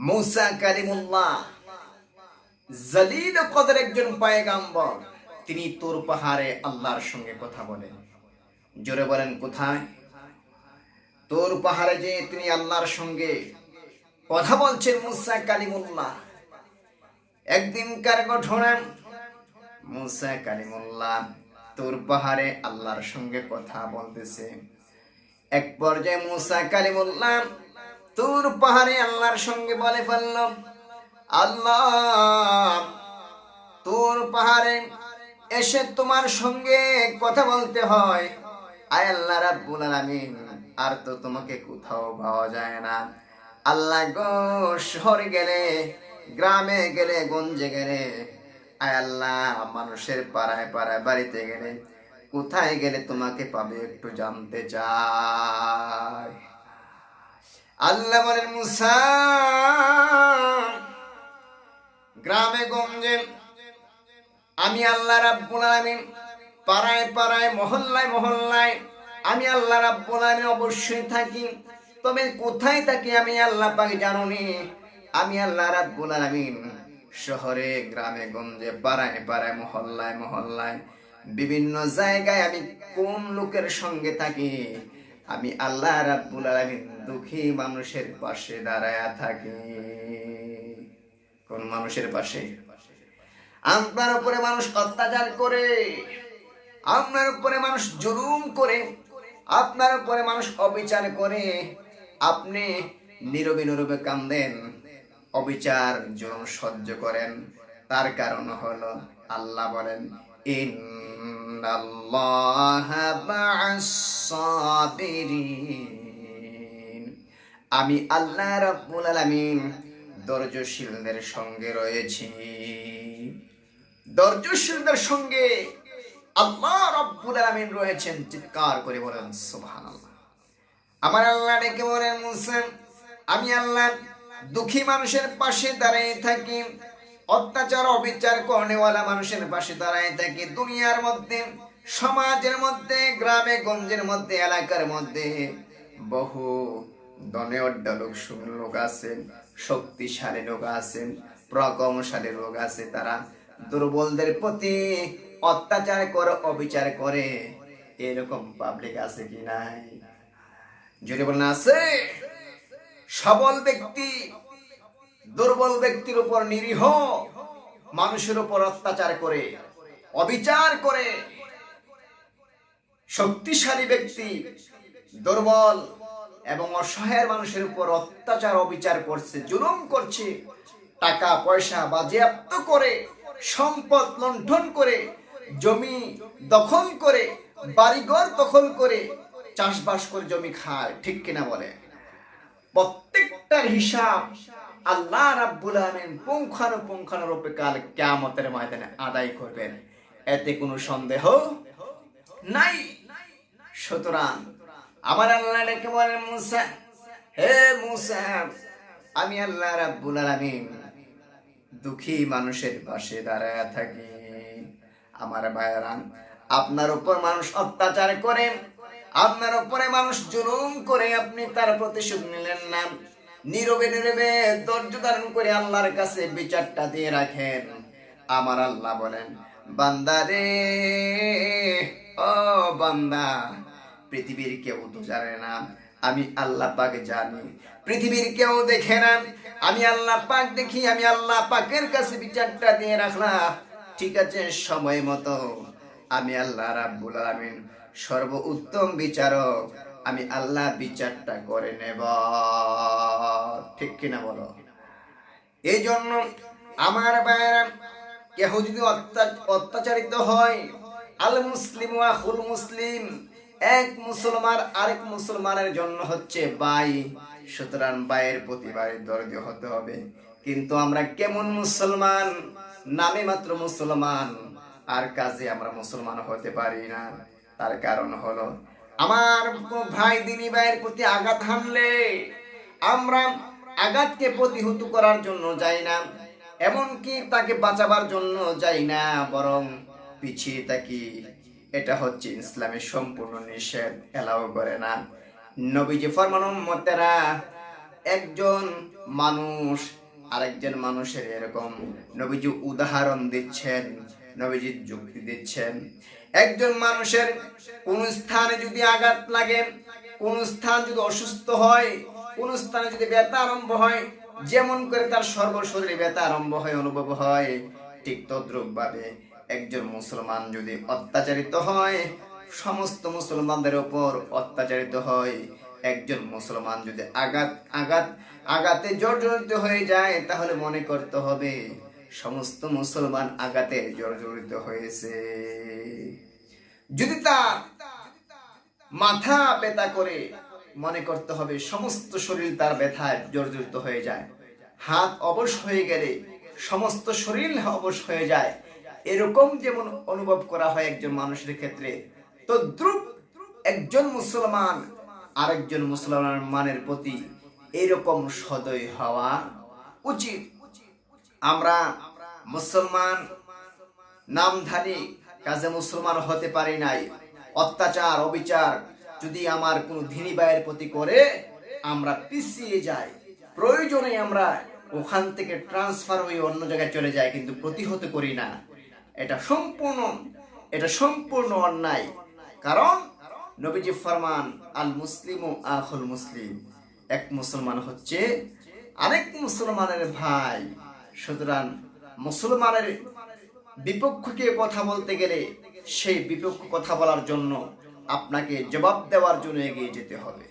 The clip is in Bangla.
মুসা কালিমুল্লাহ, জালিল কদর একজন পায়গাম্বর, তিনি তোর পাহাড়ে আল্লাহর সঙ্গে কথা বলেন। জোরে বলেন, কোথায়? তোর পাহাড়ে যে তিনি আল্লাহর সঙ্গে কথা বলছেন মুসা কালিমুল্লাহ। একদিনকার ঘটনা মুসা কালিমুল্লাহ তোর পাহাড়ে আল্লাহর সঙ্গে কথা বলতেছে। এক পর্যায়ে মুসা কালিমুল্লাহ তোর পাহাড়ে আল্লাহর সঙ্গে বলে ফেলল, আল্লাহ তোর পাহাড়ে এসে তোমার সঙ্গে কথা বলতে হয়। আয় আল্লাহ রাব্বুল আলামিন, আর তো তোমাকে কোথাও পাওয়া যায় না। আল্লাহ গো, শহরে গেলে, গ্রামে গেলে, গঞ্জে গেলে, আয় আল্লাহ, মানুষের পাড়ায় পাড়ায় বাড়িতে গেলে, কোথায় গেলে তোমাকে পাবে একটু জানতে চাই। আল্লাহ বলেন, মুসা, গ্রামে গঞ্জে আমি আল্লাহ রাব্বুল আলামিন, পাড়ায় পাড়ায়, মহল্লায় মহল্লায় আমি আল্লাহ রাব্বুল আলামিন অবশ্যই থাকি। তবে কোথায় থাকি আমি আল্লাহ পাক জানুনি। আমি আল্লাহ রাব্বুল আলামিন শহরে, গ্রামে গঞ্জে, পাড়ায় পাড়ায়, মহল্লায় মহল্লায় বিভিন্ন জায়গায় আমি কোন লোকের সঙ্গে থাকি? আমি আল্লাহ রাব্বুল আলামিন দুঃখী মানুষের পাশে দাঁড়ায়া থাকি। কোন মানুষের পাশে? আপনার উপরে মানুষ অত্যাচার করে, আপনার উপরে মানুষ জুলুম করে, আপনার উপরে মানুষ অবিচার করে, আপনি নীরবে নীরবে কান্দেন অবিচার, জুলুম সহ্য করেন। তার কারণ হলো আল্লাহ বলেন, ইন্নাল্লাহা মা'আস সাবিরিন আমি আল্লাহ রাব্বুল আলামিন ধৈর্যশীলদের সঙ্গে রয়েছি। ধৈর্যশীলদের সঙ্গে আল্লাহ রাব্বুল আলামিন রয়েছেন। চিৎকার করে বলেন, সুবহানাল্লাহ। আমার আল্লাহ ডেকে বলেন মুসা আমি আল্লাহ দুঃখী মানুষের পাশে দাঁড়িয়ে থাকি, অত্যাচার, অবিচার করেওয়ালা মানুষের পাশে দাঁড়ায় থাকি। দুনিয়ার মধ্যে সমাজের মধ্যে, গ্রামে, গঞ্জের মধ্যে, এলাকার মধ্যে বহু দনে অড্ডা লোক লোক আছেন, শক্তিশালী লোক আছেন প্রকমশালী লোক আছে তারা। দুর্বলদের প্রতি অত্যাচার করে, অবিচার করে, এরকম পাবলিক আছে কি নাই? যদি বলেন আছে? সবল ব্যক্তি, দুর্বল ব্যক্তির উপর নিরীহ মানুষের উপর অত্যাচার করে, অবিচার করে শক্তিশালী ব্যক্তি, দুর্বল এবং অসহায় মানুষের উপর অত্যাচার, অবিচার করছে, জুলুম করছে, টাকা, পয়সা বাজেয়াপ্ত করে, সম্পদ লণ্ঠন করে, জমি দখল করে, বাড়িঘর দখল করে চাষবাস করে জমি খায়, ঠিক কিনা বলে? প্রত্যেকটার হিসাব আল্লাহ রাব্বুল আলামিন পুঙ্খানুপুঙ্খানুরূপে কাল কিয়ামতের ময়দানে আদায় করবেন। এতে কোনো সন্দেহ নাই। সুতরাং আমার আল্লাহ ডেকে বলেন, মুসা, হে মুসা, আমি আল্লাহ রাব্বুল আলামিন দুঃখী মানুষের পাশে দাঁড়ায় থাকি। আমার ভাইয়ারান আপনার উপর মানুষ অত্যাচার করে, আপনার উপরে মানুষ জুলুম করে আপনি তার প্রতিশোধ নিলেন না। নীরবে নীরবে ধৈর্য ধারণ করে আল্লাহর কাছে বিচারটা দিয়ে রাখেন। আমার আল্লাহ বলেন, বান্দা রে, ও বান্দা পৃথিবীর কেউ তো জানে না, আমি আল্লাহ পাক জানি। পৃথিবীর কেউ দেখে না, আমি আল্লাহ পাক দেখি, আমি আল্লাহ পাকের কাছে বিচারটা দিয়ে রাখলাম। ঠিক আছে, সময় মতো। আমি আল্লাহ রাব্বুল আলামিন সর্ব উত্তম বিচারক, আমি আল্লাহ বিচারটা করে নেব। ঠিক কিনা বলো? এই জন্য আমার ভাইয়েরা, কেহ যদি অত্যা- অত্যাচারিত হয় আল মুসলিম আখুল মুসলিম এক মুসলমান আরেক মুসলমানের জন্য হচ্ছে বাই। সুতরাং বাইয়ের প্রতি দর্দি হতে হবে। কিন্তু আমরা কেমন মুসলমান? নামে মাত্র মুসলমান। আর কাজে আমরা মুসলমান হতে পারি না। তার কারণ হলো, আমার ভাই দিনী ভাইয়ের প্রতি আঘাত হানলে আমরা আঘাতকে প্রতিহত করার জন্য যাই না, এমনকি তাকে বাঁচাবার জন্য যাই না, বরং পিছিয়ে থাকি। এটা হচ্ছে ইসলামের সম্পূর্ণ নিষেধ, এলাও করে না। নবীজি ফরমান উম্মতেরা একজন মানুষ আরেকজন মানুষের এরকম। নবীজি উদাহরণ দিচ্ছেন, নবীজি যুক্তি দিচ্ছেন। একজন মানুষের কোন স্থানে যদি আঘাত লাগে, কোন স্থান যদি অসুস্থ হয়, কোন স্থানে যদি ব্যথা আরম্ভ হয়, যেমন করে তার সর্বশরীরে ব্যথা আরম্ভ হয়, অনুভব হয়, ঠিক তদ্রুপ ভাবে একজন মুসলমান যদি অত্যাচারিত হয়, সমস্ত মুসলমানদের উপর অত্যাচারিত হয়। একজন মুসলমান যদি আঘাত আঘাত, আঘাতে জর্জরিত হয়ে যায়, তাহলে মনে করতে হবে সমস্ত মুসলমান আঘাতে জর্জরিত হয়েছে। যদি তার মাথা ব্যথা করে, মনে করতে হবে সমস্ত শরীর তার ব্যথায় জর্জরিত হয়ে যায়। হাত অবশ হয়ে গেলে সমস্ত শরীর অবশ হয়ে যায়। এরকম যেমন অনুভব করা হয় একজন মানুষের ক্ষেত্রে তো দ্রুপ একজন মুসলমান আরেকজন মুসলমানের মানের প্রতি এরকম সদয় হওয়া উচিত। আমরা মুসলমান নামধারী, কাজে মুসলমান হতে পারি নাই। অত্যাচার, অবিচার যদি আমার কোনো ধিনী ভাইয়ের প্রতি করে, আমরা পিছিয়ে যাই। প্রয়োজনে আমরা ওখান থেকে ট্রান্সফার হয়ে অন্য জায়গায় চলে যাই, কিন্তু প্রতিহত করি না। এটা সম্পূর্ণ এটা সম্পূর্ণ অন্যায়। কারণ নবীজি ফরমান, আল মুসলিম ও আখুল মুসলিম। এক মুসলমান হচ্ছে আরেক মুসলমানের ভাই। সুতরাং মুসলমানের বিপক্ষকে কথা বলতে গেলে সেই বিপক্ষ কথা বলার জন্য আপনাকে জবাব দেওয়ার জন্য এগিয়ে যেতে হবে।